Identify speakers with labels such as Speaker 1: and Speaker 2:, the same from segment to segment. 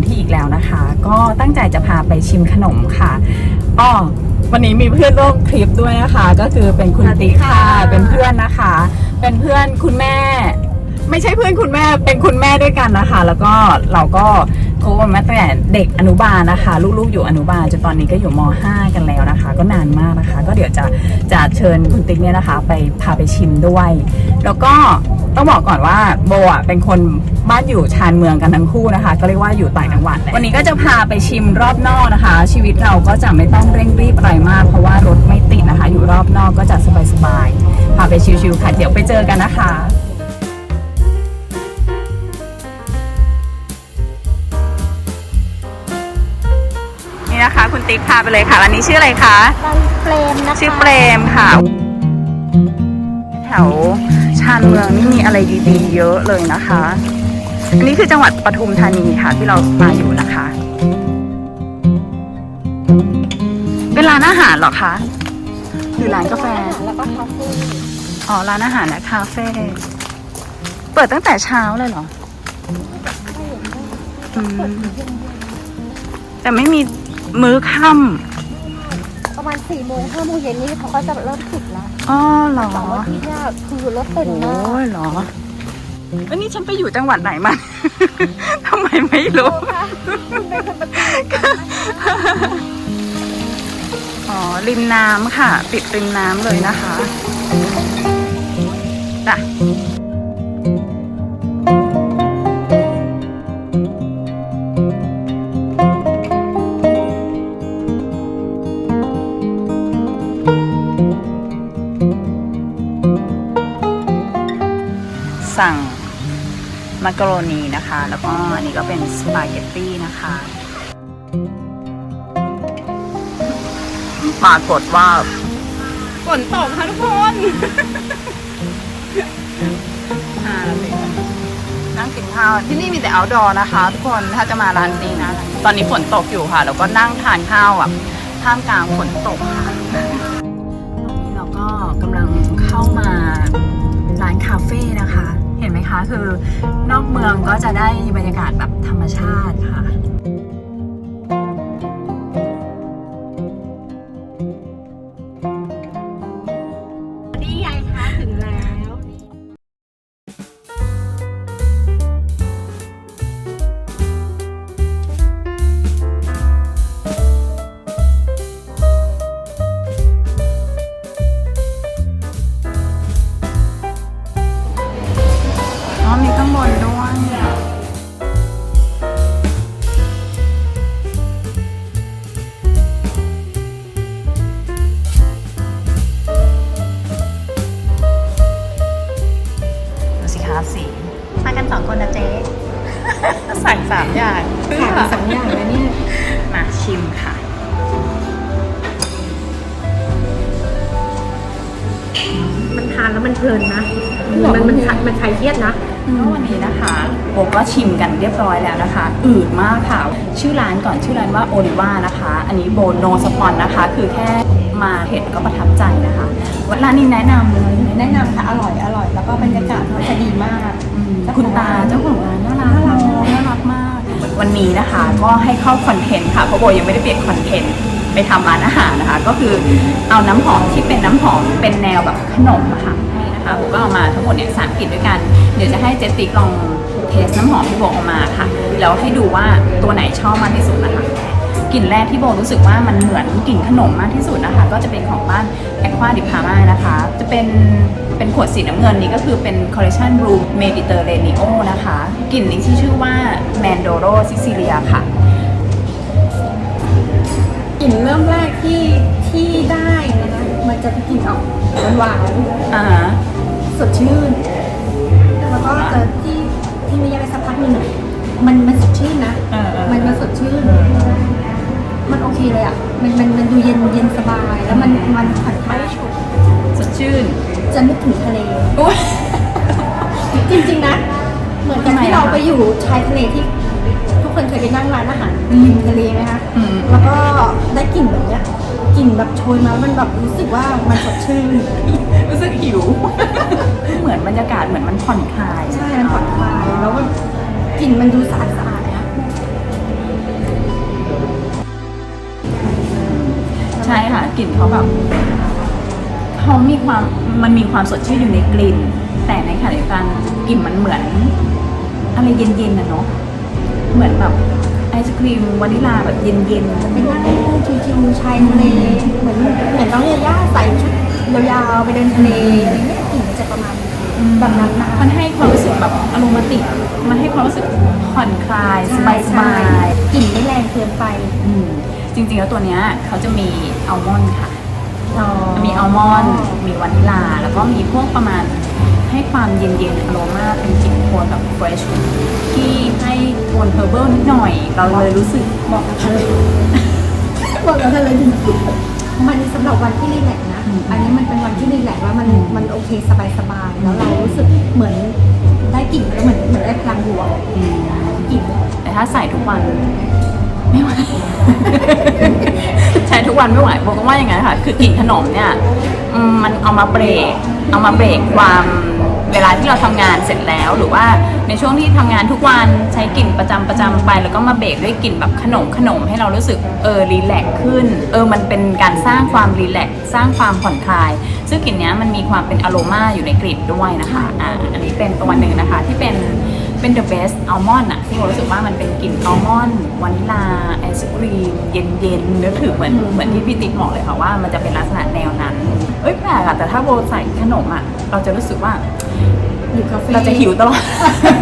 Speaker 1: วันนี้นะคะพาออกนอกสถานที่อีกแล้วนะคะ ก็ตั้งใจจะพาไปชิมขนมค่ะอ้อวันนี้มีเพื่อนร่วมทริปด้วยนะคะ ก็คือเป็นคุณติ๊กค่ะเป็นเพื่อนนะคะ เป็นเพื่อนคุณแม่ ไม่ใช่เพื่อนคุณแม่เป็นคุณแม่ด้วยกันนะคะ แล้วก็เราก็ คบกันมาตั้งแต่เด็กอนุบาลนะคะ ลูกๆอยู่อนุบาลจนตอนนี้ก็อยู่ม .5 กันแล้วนะคะ ก็นานมากนะคะ ก็เดี๋ยวจะจะเชิญคุณติ๊กเนี่ยนะคะ ไปพาไปชิมด้วย แล้วก็ต้องบอกก่อนว่าโบอะเป็นคนบ้านอยู่ชานเมืองกันทั้งคู่นะคะ ก็เรียกว่าอยู่ต่างจังหวัด วันนี้ก็จะพาไปชิมรอบนอกนะคะ ชีวิตเราก็จะไม่ต้องเร่งรีบอะไรมาก เพราะว่ารถไม่ติดนะคะ อยู่รอบนอกก็จะสบายๆพาไปชิวๆค่ะเดี๋ยวไปเจอกันนะคะ คะคุณติ๊กพาไปเลยค่ะร้านนี้ชื่ออะไรคะ
Speaker 2: ร้านเฟรมนะคะ
Speaker 1: ชื่อเปรมค่ะ แถวชานเมืองนี่มีอะไรดีๆ เยอะเลยนะคะอันนี้คือจังหวัดปทุมธานีค่ะที่เรามาอยู่นะคะ เป็นร้านอาหารเหรอคะหรือร้านกาแฟ
Speaker 2: แล้วก็คาเฟ่
Speaker 1: อ๋อร้านอาหารและคาเฟ่เปิดตั้งแต่เช้าเลยเหรออืมแต่ไม่มี มื้อค่
Speaker 2: ประมาณ4ี่โมงห้าโมงเย็นนี่เขาก็จะเริ่มปิดแล้วำ
Speaker 1: อ๋อเหรอ
Speaker 2: เสาร์อาทิตย์เนี่ยคือรถเต็ม
Speaker 1: โอ้
Speaker 2: มาก
Speaker 1: ยเหรอวันนี้ฉันไปอยู่จังหวัดไหนมาทำไมไม่รู้
Speaker 2: ค่ะคุณเป็นคนประตู
Speaker 1: อ๋อ ริมน้ำค่ะปิดริมน้ำเลยนะคะจ้ะ มักกะโรนีนะคะ แล้วก็อันนี้ก็เป็นสปาเกตตี้นะคะปรากฏว่าฝนตกค่ะทุกคนอ่านั่งกินข้าวที่นี่มีแต่ outdoor นะคะ ทุกคนถ้าจะมาร้านนี้นะ ตอนนี้ฝนตกอยู่ค่ะ แล้วก็นั่งทานข้าวแบบท่ามกลางฝนตกค่ะตอนนี้เราก็กำลังเข้ามาร้านคาเฟ่นะคะ เห็นไหมคะ คือนอกเมืองก็จะได้บรรยากาศแบบธรรมชาติค่ะ
Speaker 2: นะ
Speaker 1: คะ อื
Speaker 2: ด
Speaker 1: มากค่ะ ชื่อร้านก่อนชื่อร้านว่าโอลิว่านะคะ อันนี้โบโนสปอนนะคะ คือแค่มาเห็นก็ประทับใจนะคะว่าร้านนี้แนะนำเลย
Speaker 2: แนะนำค่ะอร่อยอร่อย แล้วก็บรรยากาศเขาจะดีมาก
Speaker 1: อืมคุณตาเจ้าของร้านน่ารักเนอะน่ารักมาก วันนี้นะคะก็ให้เข้าคอนเทนต์ค่ะเพราะโบยังไม่ได้เปลี่ยนคอนเทนต์ไปทำร้านอาหารนะคะ ก็คือเอาน้ำหอมที่เป็นน้ำหอมเป็นแนวแบบขนมอะค่ะให้ นะคะโบก็เอามาทั้งหมดเนี่ยสามกลิ่นด้วยกัน เดี๋ยวจะให้เจสติกลองเทสน้ำหอมที่โบเอามาค่ะ แล้วให้ดูว่าตัวไหนชอบมากที่สุดนะคะกลิ่นแรกที่โบรู้สึกว่ามันเหมือนกลิ่นขนมมากที่สุดนะคะ ก็จะเป็นของบ้านแอค a าดิพาม่านะคะ จะเป็นเป็นขวดสีน้ำเงินนี้ก็คือเป็นคอลเลคชัน Blue Mediterraneo นะคะกลิ่นนี้ที่ชื่อว่า Mandoro Sicilia ค่ะ
Speaker 2: กลิ่นเริ่มแรกที่ที่ได้นะมันจะกลิ่นออกหวาน
Speaker 1: อ่า
Speaker 2: สดชื่น แล้วก็เจอที่ที่ไม่ยากไปสักพักหนึ่งอะมันมันสดชื่นนะ
Speaker 1: เออเออ
Speaker 2: มันมันสดชื่น มันโอเคเลยอะ มันมันมันดูเย็นเย็นสบาย แล้วมันมันผ่อนคลายฉุด
Speaker 1: สดชื่น
Speaker 2: จะนึกถึงทะเล
Speaker 1: อุ๊ย
Speaker 2: จริงๆนะ เหมือนกับ
Speaker 1: ทำไม
Speaker 2: ที่
Speaker 1: อะ
Speaker 2: เรา
Speaker 1: คะ
Speaker 2: ไปอยู่ชายทะเลที่ ทุกคนเคยไปนั่งร้านอาหารริมทะเลไหมคะ
Speaker 1: อืม
Speaker 2: แล้วก็ได้กลิ่นแบบเนี้ยกลิ่นแบบโชยมาแล้วมันแบบรู้สึกว่ามันสดชื่น
Speaker 1: รู้สึกหิวเหมือนบ รรยากาศเหมือนมันผ่อนคลาย
Speaker 2: ใช่มันผ่อนคลายแล้วมันกลิ่นลิ่นมันดูสะอาดสะอาดนะ
Speaker 1: ใช่ค่ะกลิ่นเขาแบบเขามีความมันมีความสดชื่นอยู่ในกลิ่น แต่ในขณะเดียวกันกลิ่นมันเหมือนอะไรเย็นๆนะเนาะเหมือนแบบไอศครีมวานิลาแบบเย็น
Speaker 2: เป็นนั่งชิวๆชายทะเลเหมือนเหมือนน้องยาย่าใส่ชุดยาวๆไปเดินทะเลอะไรเงี้ยกลิ่นมันจะประมาณ แบบนั้นนะ
Speaker 1: ๆมันให้ความรู้สึกแบบอารมณ์ติกมันให้ความรู้สึกผ่อนคลายสบายสบาย
Speaker 2: กลิ่นไม่แรงเกินไป
Speaker 1: ๆอืมจริง ๆ แล้วตัวเนี้ยเขาจะมีอัลมอนด์ค่ะ
Speaker 2: อ๋อ
Speaker 1: มีอัลมอนด์มีวานิลา แล้วก็มีพวกประมาณให้ความเย็นๆอโรมาเป็นกลิ่นโทนแบบเฟรชที่ให้โทนเฮอร์เบิลนิดหน่อย เราเลยรู้สึก
Speaker 2: บอกกับเธอบอกกับเธอเลยจริงๆมันสำหรับวันที่รีแลกซ์นะอันนี้มันเป็นวันที่รีแลกซ์แล้วมันมันโอเคสบายๆแล้วเรารู้สึกเหมือนได้กลิ่นแล้วเหมือนเหมือนได้พลังบวก
Speaker 1: อืม
Speaker 2: กลิ่น
Speaker 1: แต่ถ้าใส่ทุกวันไม่ไหวใช้ทุกวันไม่ไหวบอกว่าอย่างไงนค่ะ คือกลิ่นขนมเนี่ยอืมมันเอามาเบรกเอามาเบรกความเวลาที่เราทำงานเสร็จแล้วหรือว่า ในช่วงที่ทำงานทุกวันใช้กลิ่นประจำประจำไป แล้วก็มาเบรกด้วยกลิ่นแบบขนมขนมให้เรารู้สึกเออรีแลกขึ้นเออมันเป็นการสร้างความรีแลกสร้างความผ่อนคลาย ซึ่งกลิ่นนี้มันมีความเป็นอโรมาอยู่ในกลิ่นด้วยนะคะอ่าอันนี้เป็นตัวหนึ่งนะคะที่เป็นเป็น the best almond อะที่ผมรู้สึกว่ามันเป็นกลิ่นอัลมอนด์วานิลาไอศครีมเย็นๆนึกถึงเหมือนเหมือนที่พี่ติ๊กบอกเลยค่ะว่ามันจะเป็นลักษณะแนวนั้น เอ้ยแปลกอะแต่ถ้าโบใส่ขนมอะเราจะรู้สึกว่า
Speaker 2: อยู่คาเฟ่
Speaker 1: เราจะหิวตลอด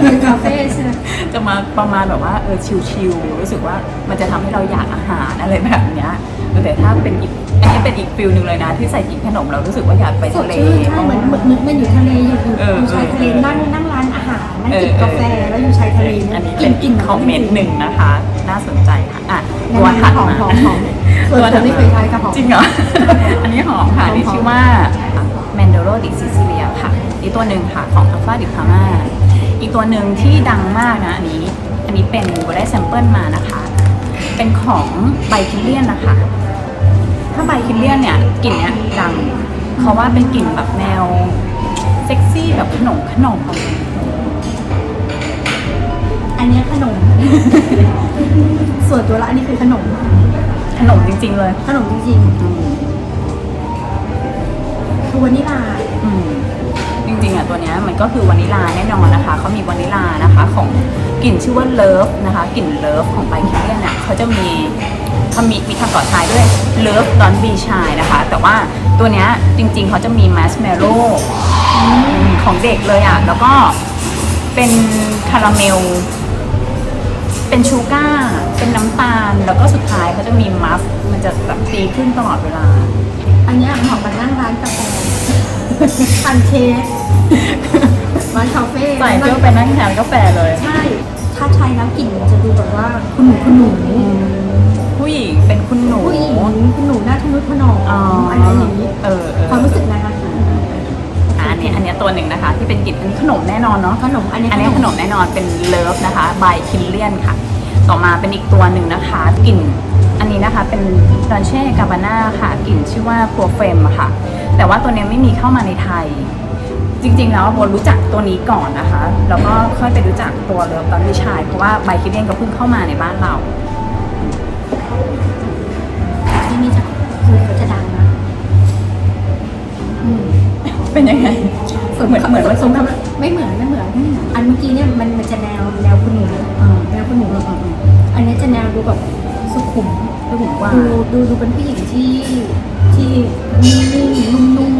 Speaker 2: อยู่คาเฟ่ใช่ไหม
Speaker 1: จะมาประมาณแบบว่าเออชิลๆรู้สึกว่ามันจะทำให้เราอยากอาหารอะไรแบบเนี้ยเออแต่ถ้าเป็นอีกอันนี้เป็นอีกฟิลหนึ่งเลยนะที่ใส่กลิ่นขนมเรารู้สึกว่าอยากไป
Speaker 2: สด
Speaker 1: ทะเล
Speaker 2: ชื่นใช่เหมือนเหมือนเหมือนมันอยู่ทะเลอยู่อยู่
Speaker 1: เออ
Speaker 2: อยู่ชายทะเล
Speaker 1: เออ
Speaker 2: นั่งนั่งร้านอาหารนั่ง
Speaker 1: เออ
Speaker 2: จิบกาแฟแล้วอยู่ชายทะเล
Speaker 1: อันนี้
Speaker 2: ก
Speaker 1: เป็
Speaker 2: ลิ่
Speaker 1: น
Speaker 2: นกลิ่น
Speaker 1: คอมเมนต์หนึ่งนะคะ น่าสนใจค่ะอะ
Speaker 2: ยั
Speaker 1: ตั
Speaker 2: ง
Speaker 1: ว
Speaker 2: ไง
Speaker 1: ถัด
Speaker 2: หอม
Speaker 1: มา
Speaker 2: หอมหอมส่วนตัวไม่เคยใช้กับหอม
Speaker 1: จริงเหรออันนี้หอมค่ะ
Speaker 2: หอม
Speaker 1: นี่ชื่อว่า m a n d o r o di Sicilia ค่ะ อีกตัวหนึ่งค่ะของ Alpha di Parma อีกตัวหนึ่งที่ดังมากนะอันนี้ อันนี้เป็นโบได้แซมเปิลมานะคะ เป็นของไบคิเลียนนะคะ ถ้าไบคิเลียนเนี่ยกลิ่นเนี้ยดังเขาว่าเป็นกลิ่นแบบแนวเซ็กซี่แบบขนมขนม
Speaker 2: อันเนี้ยขนม ส่วนตัวละอันนี้คือขนม
Speaker 1: ขนมจริง ๆ เลย
Speaker 2: ขนมจริงๆคือวานิลา
Speaker 1: อืมจ ริงๆอะตัวเนี้ยมันก็คือวานิลาแน่นอนนะคะเขามีวานิลานะคะของกลิ่นชื่อว่าเลิฟนะคะกลิ่นเลิฟของไบคิเลียนเนี่ยเขาจะมีเขามีมีคำต่อท้ายด้วยเลิฟดอนบีชายนะคะ แต่ว่าตัวเนี้ยจริงๆเขาจะมีมัสเมโล่ของเด็กเลยอะแล้วก็เป็นคาราเมล เป็นชูการ์เป็นน้ำตาล แล้วก็สุดท้ายเขาจะมีมัฟมันจะแบบตีขึ้นตลอดเวลา
Speaker 2: อันเนี้ยเหมาะกับนั่งร้านกาแฟ ทานเค้กร้านคาเฟ่
Speaker 1: ใส่เพื่อไปนั่งทานกาแฟเลย
Speaker 2: ใช่ ถ้าใช้แล้วกลิ่นมันจะดูแบบว่าคุณหนูคุณหนู
Speaker 1: ผู้หญิงเป็นคุณหนู
Speaker 2: ผู้หญิงคุณหนูหน้าทะนุถนอม
Speaker 1: อ๋อ
Speaker 2: อะไรอย่างนี้
Speaker 1: เออเออ
Speaker 2: ความรู้สึกนะคะ
Speaker 1: อะอันนี้อันนี้ตัวหนึ่งนะคะ ที่เป็นกลิ่นอันนี้ขนมแน่นอนเนาะ
Speaker 2: ขนมอันนี้
Speaker 1: อันนี้ขนมแน่นอนเป็นเลิฟนะคะบายคินเลียนค่ะ ต่อมาเป็นอีกตัวหนึ่งนะคะกลิ่น อันนี้นะคะเป็นดอนเช่กาบาน่าค่ะกลิ่นชื่อว่าพัวเฟมค่ะ แต่ว่าตัวเนี้ยไม่มีเข้ามาในไทย จริงๆแล้วโบรู้จักตัวนี้ก่อนนะคะ แล้วก็ค่อยไปรู้จักตัวเลิฟตอนวิชาย เพราะว่าบายคินเลียนก็เพิ่งเข้ามาในบ้านเรา
Speaker 2: ที่นี่จะคือเขาจะดังนะอืม
Speaker 1: เป็นยังไงเหมือนเหมือนว่า
Speaker 2: สมกับไม่เหมือนไม่เหมือน อันเมื่อกี้เนี่ยมันมันจะแนวแนวคุณหนูแนวคุณหนูอันนี้จะแนวดูแบบ สุขุม
Speaker 1: ก็ถึงว่า
Speaker 2: ดูดูดูเป็นผู้หญิงที่ที่นิ่มๆนุ่ม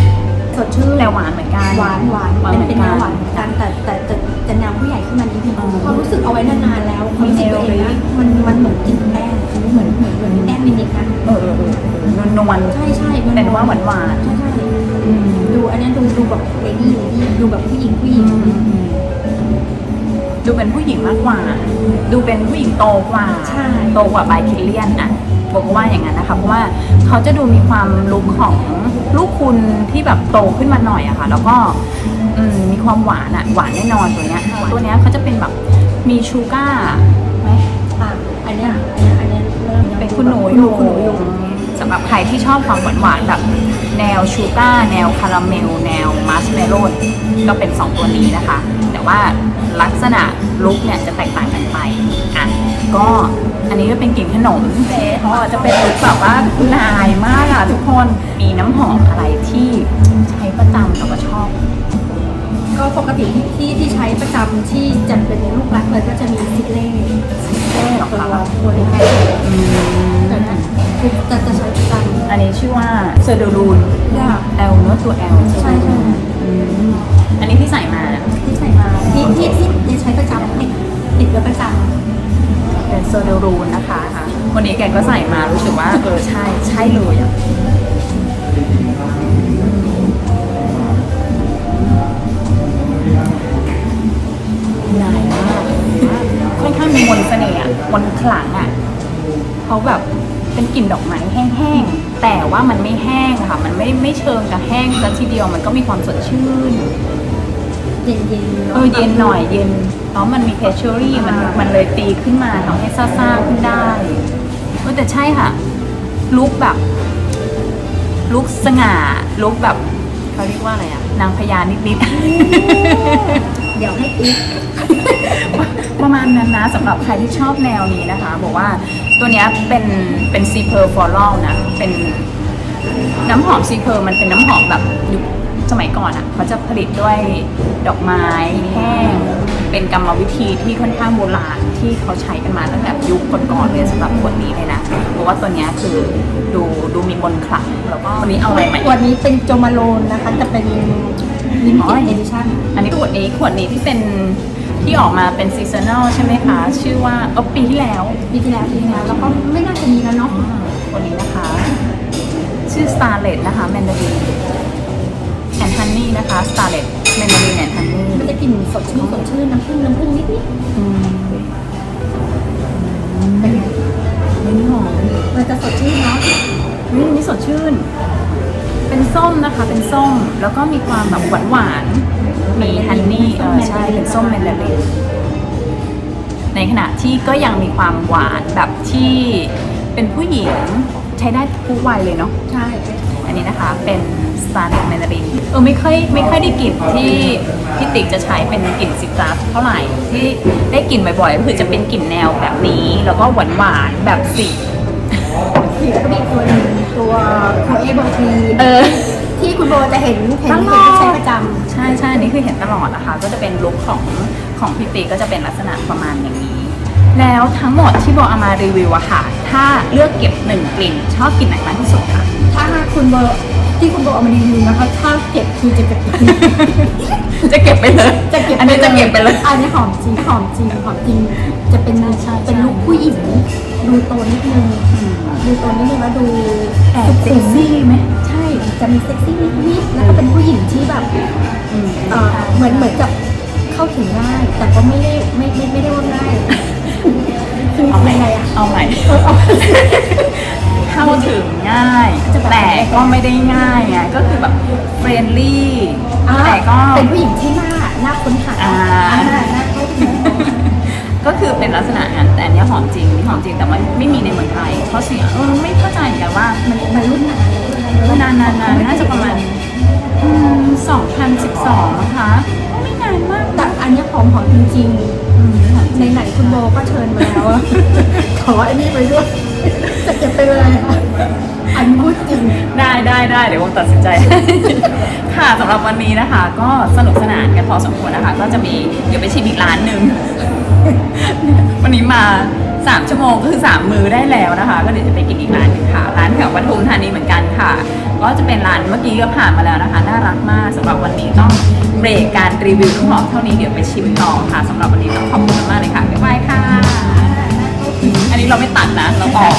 Speaker 2: ๆสดชื่น
Speaker 1: แต่หวานเหมือนกัน
Speaker 2: หวานหวาน
Speaker 1: หวาน
Speaker 2: เป็น
Speaker 1: เหมือน
Speaker 2: เป็นแน
Speaker 1: กั
Speaker 2: วนหวานเหมือนกันแต่แต่แต่แต่แนวผู้ใหญ่ขึ้นมานิดนึง
Speaker 1: อืม
Speaker 2: ความรู้สึกเอาไว้นานๆแล้วความรู้สึกตัวเอง
Speaker 1: มีแนว
Speaker 2: นะ
Speaker 1: เลย
Speaker 2: มันมันเหมือนกินแป้งเหมือนเหมือนเหมือนแป้งมินินะ
Speaker 1: เออเออเออเออนวลๆ
Speaker 2: ใช่ใช่
Speaker 1: เป็นว่าหวานๆ
Speaker 2: ใช่ใช่ดูอันนี้ดูดูแบบเลดี้เลดี้ดูแบบผู้หญิงผู้หญิง
Speaker 1: ดูเป็นผู้หญิงมากกว่า ดูเป็นผู้หญิงโตกว่า
Speaker 2: ใช่
Speaker 1: โตกว่าไบคิเลียนอะบอกว่าอย่างนั้นนะคะเพราะว่าเขาจะดูมีความลุคของลูกคุณที่แบบโตขึ้นมาหน่อยอะค่ะ แล้วก็อืมมีความหวานอะหวานแน่นอนตัวเนี้ยตัวเนี้ยเขาจะเป็นแบบมีชูการ์ไหม
Speaker 2: อะอันเนี้ยอันเนี้ยอันเนี้ยเริ่ม
Speaker 1: เป็นคุณหนู
Speaker 2: คุ
Speaker 1: อ
Speaker 2: ณหนู
Speaker 1: ยู่
Speaker 2: คุณหนูอยู่
Speaker 1: สำหรับใครที่ชอบความหวานหวานๆแบบแนวชูการ์แนวคาราเมล แนวมาร์ชเมลโล่ก็เป็น 2 ตัวนี้นะคะแต่ ว่าลักษณะลุคเนี่ยจะแตกต่างกันไปอะก็อันนี้ก็เป็นกลิ่นขนมเจ๊เขาอาจจะเป็นลุคแบบว่าคุณนายมากอะทุกคนมีน้ำหอมอะไรที่ใช้ประจำแล้วก็ชอบ
Speaker 2: ก็ปกติที่ที่ที่ใช้ประจำที่จะเป็นลูกรักเลยก็จะมีซิเล่
Speaker 1: เจ๊หรอ
Speaker 2: ตัว
Speaker 1: คะ
Speaker 2: ตัวเล็ก
Speaker 1: อืม
Speaker 2: แต่นั้นคือจะจะใช้ประจำ
Speaker 1: อันนี้ชื่อว่าเซอร์ดูรูน
Speaker 2: ค่ะ
Speaker 1: L เนอะตัว L
Speaker 2: ใช่ใช่
Speaker 1: อืมอันนี้ที่ใส่มา
Speaker 2: ที่ใส่มาที่ที่ที่ที่ใช้ประจำติดติดไว้ประจำ
Speaker 1: เป็นเซอร์ดูรูนนะคะวันนี้แกก็ใส่มารู้สึกว่าเออใช่ใช่เลยอะนายมากค่อนข้างมีมนต์เสน่ห์อะมนต์ขลังอะเขาแบบ เป็นกลิ่นดอกไม้แห้งๆ แต่ว่ามันไม่แห้งอะค่ะ มันไม่ไม่เชิงกับแห้งซะทีเดียวมันก็มีความสดชื่น
Speaker 2: เย็นเย็น
Speaker 1: เออเย็นหน่อยเย็นเพราะมันมีเพชเชอรี่มันมันเลยตีขึ้นมาทำให้ซ่าๆขึ้นได้เออแต่ใช่ค่ะ ลุกแบบ ลุกสง่าลุกแบบเขาเรียกว่าอะไรอะนางพญานิด
Speaker 2: เดี๋ยวให้อีก
Speaker 1: ประมาณนั้นนะสำหรับใครที่ชอบแนวนี้นะคะ บอกว่าตัวเนี้ยเป็นเป็นซีเพอร์ฟอลลนะ เป็นน้ำหอมซีเพอร์มันเป็นน้ำหอมแบบยุคสมัยก่อนอะ่ะเขาจะผลิตด้วยดอกไม้แห้ง เป็นกรรมวิธีที่ค่อนข้างโบราณที่เขาใช้กันมาตั้งแต่ยุคก่อนๆเลยสำหรับคนนี้เลยนะ เพราะว่าตัวนี้คือดูดูมีมนต์ขลังแล้วก็วันนี้เอาอะไรใหม
Speaker 2: วันนี้เป็นโจมาโลนนะคะจะเป็น
Speaker 1: อ๋
Speaker 2: เต็
Speaker 1: อ
Speaker 2: ดเอดิชั่น
Speaker 1: อันนี้ขวดนี้ขวดนี้ที่เป็นที่ออกมาเป็นซีซันแนลใช่ไหมคะ ชื่อว่าเออปีที่แล้ว
Speaker 2: ปีที่แล้วปีที่แล้วแล้วก็ไม่น่าจะมีแล้วเนาะ
Speaker 1: คนนี้นะคะ ชื่อ Starlet นะคะ Mandarin and Honey นะคะ Starlet Mandarin and Honey
Speaker 2: มันจะกลิ่นสดชื่นสดชื่นน้ำผึ้งน้ำผึ้งนิดนิด
Speaker 1: อืม
Speaker 2: ๆเป็นไง
Speaker 1: นี่หอม
Speaker 2: มันจะสดชื่นเนาะ
Speaker 1: นี่นี่สดชื่น เป็นส้มนะคะ เป็นส้ม แล้วก็มีความแบบหวานหวานๆมีฮันนี่เออใช่เป็นส้มแมนดาริน ในขณะที่ก็ยังมีความหวานแบบที่เป็นผู้หญิงใช้ได้ทุกวัยเลยเนาะ
Speaker 2: ใช่
Speaker 1: อันนี้นะคะเป็น Star n e t Mandarin เออไม่ค่อยไม่ค่อยได้กลิ่นที่พี่ติ๊กจะใช้เป็นกลิ่นซิตรัสเท่าไหร่ที่ได้กลิ่นบ่อยๆก็คือจะเป็นกลิ่นแนวแบบนี้ แล้วก็หวานๆแบบสี
Speaker 2: สีก็มีตั วหนึ่งตัวคาเอโบที
Speaker 1: เออ
Speaker 2: ที่คุณโบจะเห็นเห็น
Speaker 1: ตล
Speaker 2: เห็
Speaker 1: อนด
Speaker 2: ใช้ประจ
Speaker 1: ใช่ใช่อันนี้คือเห็นตลอดนะคะ ก็จะเป็นลุคของของพี่ติ๊กก็จะเป็นลักษณะประมาณอย่างนี้ แล้วทั้งหมดที่โบเอามารีวิวอะค่ะ ถ้าเลือกเก็บหนึ่งกลิ่น ชอบกลิ่นไหนมากที่สุดคะำ
Speaker 2: ถ้าคุณโบที่คุณโบเอามารีวิวนะคะถ้าเก็บคือจะเก็บ
Speaker 1: จะเก็บไปเลย
Speaker 2: จะเก็บ
Speaker 1: อันนี้จะเก็บไปเลย
Speaker 2: อันนี้หอมจริงหอมจริงหอมจริง จะเป็น
Speaker 1: ใช่ใช่
Speaker 2: เป็นลุคผู้หญิงดูโตนิดนึงดูโตนิดนึงแล้วดู
Speaker 1: แอบเซ็กซี่ไหม
Speaker 2: ใช่จะมีเซ็กซี่นิดๆแล้วก็เป็นผู้หญิงที่แบบ
Speaker 1: อืม
Speaker 2: เอ่อเหมือนเหมือนกับเข้าถึงง่ายแต่ก็ไม่ได้ไม่ไม่ไม่ได้ว่าง่ายคือ
Speaker 1: เอาใหม่
Speaker 2: ไงอะ
Speaker 1: เอาใหม่
Speaker 2: เข้า
Speaker 1: ถึงง่าย แต่ก็ไม่ได้ง่ายไงก็คือแบบเฟรนลี่แต่ก็
Speaker 2: เป็นผู้หญิงที่น่าน่าค้นหา
Speaker 1: อ่า
Speaker 2: อ่าน่าเข้าถึง
Speaker 1: ก็คือเป็นลักษณะนั้นแต่อันเนี้ยหอมจริงหอมจริงแต่ว่ไม่มีในเมืองไทยเพราะเสียงเออไม่เข้าใจเหมือนกันว่ามัน
Speaker 2: มันรุ่นนาน
Speaker 1: นานนานนานน่าจะประมาณอืม2012นะคะก็ไม่นานมาก
Speaker 2: แต่อันเนี้ยหอมหอมจริง
Speaker 1: อืมหอมจ
Speaker 2: ๆ
Speaker 1: ริง
Speaker 2: ไหนๆคุณโบก็เชิญมาแล้วอะขออันนี้ไปด้วย จะเก็บไปเลยค่ะอันพูดจริง
Speaker 1: ได้ได้ได้เดี๋ยวผมตัดสินใจ ค่ะสำหรับวันนี้นะคะ ก็สนุกสนานกันพอสมควรนะคะ ก็จะมีเดี๋ยวไปชิมอีกร้านหนึ่ง วันนี้มาสามชั่วโมงก็คือสามมือได้แล้วนะคะ ก็เดี๋ยวจะไปกินอีกร้านหนึงค่ะ ร้านแถวปทุมธานีเหมือนกันค่ะ ก็จะเป็นร้านเมื่อกี้ก็ผ่านมาแล้วนะคะ น่ารักมากสำหรับวันนี้ต้องเบรกการรีวิวทั้งหมดเท่านี้เดี๋ยวไปชิมต่อค่ะสำหรับวันนี้ต้องขอบคุณมากเลยค่ะบ๊ายบายค่ะ
Speaker 2: อั
Speaker 1: นนี้เราไม่ตัดนะ เราออก